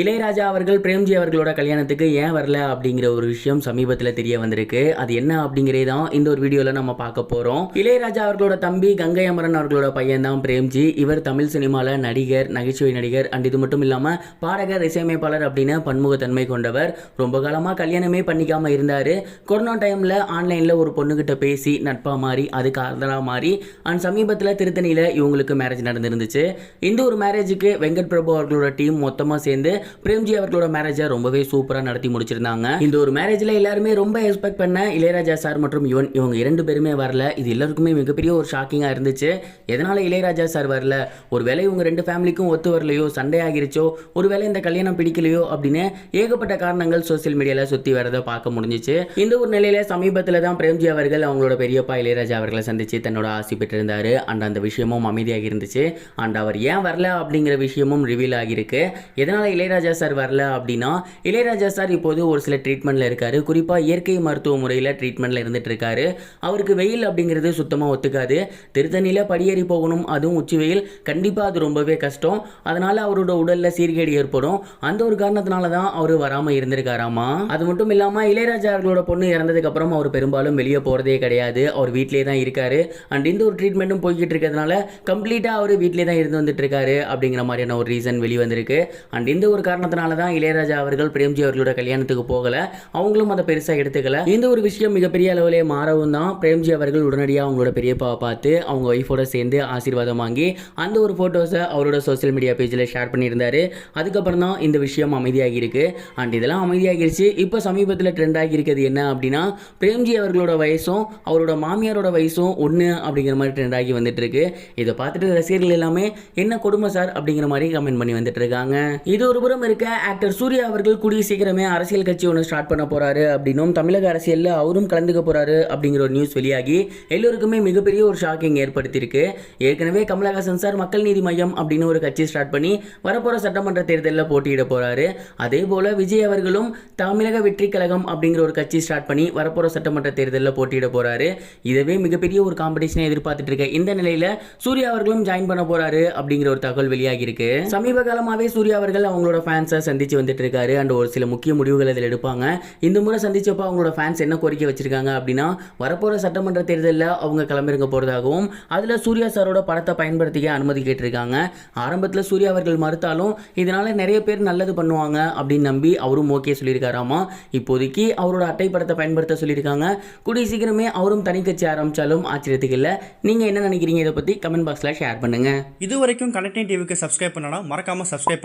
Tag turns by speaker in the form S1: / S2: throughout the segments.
S1: இளையராஜா அவர்கள் பிரேம்ஜி அவர்களோட கல்யாணத்துக்கு ஏன் வரல அப்படிங்கிற ஒரு விஷயம் சமீபத்தில் தெரிய வந்திருக்கு. அது என்ன அப்படிங்கிறே தான் இந்த ஒரு வீடியோவில் நம்ம பார்க்க போகிறோம் இளையராஜா அவர்களோட தம்பி கங்கை அமரன் அவர்களோட பையன் தான் பிரேம்ஜி. இவர் தமிழ் சினிமாவில் நடிகர் நகைச்சுவை நடிகர் அண்ட் இது மட்டும் இல்லாமல் பாடகர் இசையமைப்பாளர் அப்படின்னு பன்முகத்தன்மை கொண்டவர். ரொம்ப காலமாக கல்யாணமே பண்ணிக்காமல் இருந்தார். கொரோனா டைமில் ஆன்லைனில் ஒரு பொண்ணுகிட்ட பேசி நட்பாக மாறி அது காதலாக மாறி அண்ட் சமீபத்தில் திருத்தணியில் இவங்களுக்கு மேரேஜ் நடந்திருந்துச்சு. இந்த ஒரு மேரேஜுக்கு வெங்கட் பிரபு அவர்களோட டீம் மொத்தமாக சேர்ந்து பிரேம்ஜி அவர்களோட மேரேஜை ரொம்பவே சூப்பராக நடத்தி முடிச்சிருந்தாங்க. இந்த ஒரு மேரேஜில் எல்லாருமே ரொம்ப எக்ஸ்பெக்ட் பண்ண இளையராஜா சார் மற்றும் யுவன் இவங்க இரண்டு பேருமே வரல. இது எல்லாருக்குமே மிகப்பெரிய ஒரு ஷாக்கிங்காக இருந்துச்சு. எதனால் இளையராஜா சார் வரல? ஒரு வேலை இவங்க ரெண்டு ஃபேமிலிக்கும் ஒத்து வரலையோ சண்டை ஆகிருச்சோ ஒருவேளை இந்த கல்யாணம் பிடிக்கலையோ அப்படின்னு ஏகப்பட்ட காரணங்கள் சோசியல் மீடியாவில் சுற்றி வரதை பார்க்க முடிஞ்சிச்சு. இந்த ஒரு நிலையில சமீபத்தில் தான் பிரேம்ஜி அவர்கள் அவங்களோட பெரியப்பா இளையராஜா அவர்களை சந்தித்து தன்னோட ஆசி பெற்றிருந்தார். அண்ட் அந்த விஷயமும் அமைதியாக இருந்துச்சு. அண்ட் அவர் ஏன் வரல அப்படிங்கிற விஷயமும் ரிவீல் ஆகியிருக்கு. எதனால் இளையராஜா இளையராஜா சார் வரல அப்படின்னா இளையராஜா சார் இப்போது ஒரு சில ட்ரீட்மெண்ட்டில் இருக்காரு. குறிப்பாக இயற்கை மருத்துவ முறையில் ட்ரீட்மெண்ட்டில் இருந்துட்டு இருக்காரு. அவருக்கு வெயில் அப்படிங்கிறது சுத்தமாக ஒத்துக்காது. திருத்தணியில் படியேறி போகணும் அதுவும் உச்சி வெயில். கண்டிப்பாக அது ரொம்பவே கஷ்டம். அதனால் அவரோட உடலில் சீர்கேடு ஏற்படும். அந்த ஒரு காரணத்தினால தான் அவர் வராமல் இருந்திருக்காராமா? அது மட்டும் இல்லாமல் இளையராஜா அவர்களோட பொண்ணு இறந்ததுக்கு அப்புறம் அவர் பெரும்பாலும் வெளியே போகிறதே கிடையாது. அவர் வீட்டிலே தான் இருக்காரு. அண்ட் இந்த ஒரு ட்ரீட்மெண்ட்டும் போய்கிட்டு இருக்கிறதுனால கம்ப்ளீட்டாக அவர் வீட்டிலே தான் இருந்து வந்துட்டு இருக்காரு அப்படிங்கிற மாதிரியான ஒரு ரீசன் வெளி வந்திருக்கு அண்ட் இந்த ஒரு காரணத்தினால தான் இளையராஜா அவர்கள் பிரேம்ஜி அவர்களோட கல்யாணத்துக்கு போகல. அவங்களும் அதை பெருசாக எடுத்துக்கல. இந்த ஒரு விஷயம் மிகப்பெரிய அளவிலே மாறவும் தான் பிரேம்ஜி அவர்கள் உடனடியாக அவங்களோட பெரியப்பாவை பார்த்து அவங்க ஒய்ஃபோட சேர்ந்து ஆசீர்வாதம் வாங்கி அந்த ஒரு ஃபோட்டோஸை அவரோட சோஷியல் மீடியா பேஜில் ஷேர் பண்ணியிருந்தாரு. அதுக்கப்புறம் தான் இந்த விஷயம் அமைதியாகி இருக்கு. அண்ட் இதெல்லாம் அமைதியாகிருச்சு. இப்போ சமீபத்தில் ட்ரெண்ட் ஆகியிருக்கிறது என்ன அப்படின்னா பிரேம்ஜி அவர்களோட வயசும் அவரோட மாமியாரோட வயசும் ஒன்று அப்படிங்கிற மாதிரி ட்ரெண்ட் ஆகி வந்துட்டு இருக்கு. இதை பார்த்துட்டு ரசிகர்கள் எல்லாமே என்ன கொடுமை சார்? அப்படிங்கிற மாதிரி கமெண்ட் பண்ணி வந்துட்டு இருக்காங்க. இது ஒரு புறம் இருக்க ஆக்டர் சூர்யா அவர்கள் கூடிய சீக்கிரமே அரசியல் கட்சி ஒன்று ஸ்டார்ட் பண்ண போகிறாரு அப்படின்னும் தமிழக அரசியலில் அவரும் கலந்துக்க போறாரு அப்படிங்கிற ஒரு நியூஸ் வெளியாகி எல்லோருக்குமே மிகப்பெரிய ஒரு ஷாக்கிங் ஏற்படுத்தியிருக்கு. ஏற்கனவே கமலஹாசன் சார் மக்கள் நீதி மையம் அப்படின்னு ஒரு கட்சி ஸ்டார்ட் பண்ணி வரப்போற சட்டமன்ற தேர்தலில் போட்டியிட போறாரு. அதே போல விஜய் அவர்களும் தமிழக வெற்றி கழகம் அப்படிங்கிற ஒரு கட்சி ஸ்டார்ட் பண்ணி வரப்போற சட்டமன்ற தேர்தலில் போட்டியிட போறாரு. இதுவே மிகப்பெரிய ஒரு காம்படிஷனை எதிர்பார்த்துட்டு இருக்க. இந்த நிலையில சூர்யா அவர்களும் ஜாயின் பண்ண போறாரு அப்படிங்கிற ஒரு தகவல் வெளியாகியிருக்கு சமீப காலமாகவே சூர்யா அவர்கள் அவங்களோட ஃபேன்ஸை சந்தித்து வந்துட்டு இருக்காரு அண்ட் ஒரு சில முக்கிய முடிவுகள் இதில் எடுப்பாங்க. இந்த முறை சந்திச்சப்போ அவங்களோட ஃபேன்ஸ் என்ன கோரிக்கை வச்சிருக்காங்க அப்படின்னா வரப்போகிற சட்டமன்ற தேர்தலில் அவங்க கிளம்பிருக்க போறதாகவும் அதுல சூர்யா சாரோட படத்தை பயன்படுத்திக்க அனுமதி கேட்டிருக்காங்க. ஆரம்பத்தில் சூர்யா அவர்கள் மறுத்தாலும் இதனால நிறைய பேர் நல்லது பண்ணுவாங்க அப்படின்னு நம்பி அவரும் ஓகே சொல்லியிருக்காராமா? இப்போதைக்கு அவரோட அட்டை படத்தை பயன்படுத்த சொல்லியிருக்காங்க. கூடிய சீக்கிரமே அவரும் தனி கட்சி ஆரம்பித்தாலும் ஆச்சரியத்துக்கு இல்லை. நீங்க என்ன நினைக்கிறீங்க? இதை பத்தி கமெண்ட் பாக்ஸ்ல ஷேர் பண்ணுங்க.
S2: இது வரைக்கும் கனெக்டிங் டிவிக்கு சப்ஸ்கிரைப் பண்ணனா மறக்காமல் சப்ஸ்கிரைப்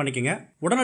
S2: உடனே